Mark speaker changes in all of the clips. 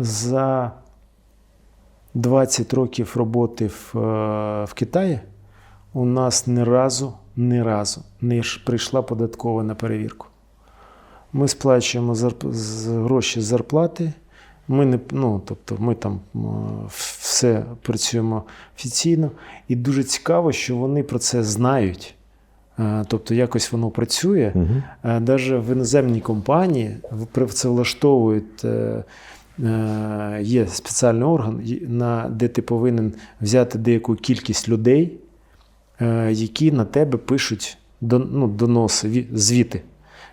Speaker 1: За 20 років роботи в, е, в Китаї у нас ні разу, ні разу не прийшла податкова на перевірку. Ми сплачуємо зарп- гроші з зарплати. Ми не ну, тобто ми там е, все працюємо офіційно. І дуже цікаво, що вони про це знають. Е, Тобто якось воно працює. Навіть в іноземній компанії в- працевлаштовують. Е, Є спеціальний орган, на, де ти повинен взяти деяку кількість людей, е, які на тебе пишуть ну, доноси, звіти,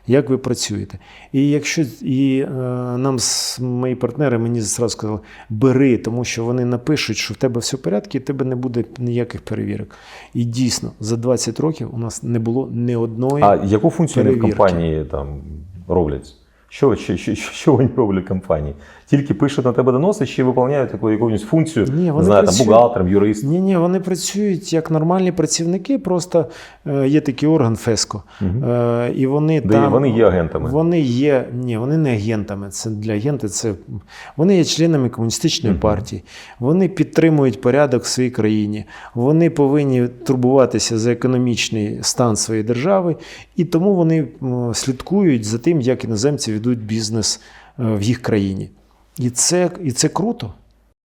Speaker 1: як ви працюєте. І якщо і, е, нам с- мої партнери мені зразу сказали, бери, тому що вони напишуть, що в тебе все в порядку, і в тебе не буде ніяких перевірок. І дійсно, за 20 років у нас не було ні одної.
Speaker 2: А яку функцію вони в компанії там роблять? Що, що, що, що вони роблять компанії? Тільки пишуть на тебе доноси, чи виконують таку якусь функцію,
Speaker 1: Ні,
Speaker 2: не
Speaker 1: вони
Speaker 2: знаю, там, бухгалтером, юристом.
Speaker 1: Ні, ні, вони працюють як нормальні працівники, просто е, є такий орган ФЕСКО. Е, і вони
Speaker 2: Де
Speaker 1: там,
Speaker 2: вони є агентами.
Speaker 1: Вони є, ні, вони не агентами. Це для агента, це вони є членами комуністичної партії. Вони підтримують порядок в своїй країні. Вони повинні турбуватися за економічний стан своєї держави, і тому вони слідкують за тим, як іноземці ведуть бізнес е, в їх країні. І це, і це круто.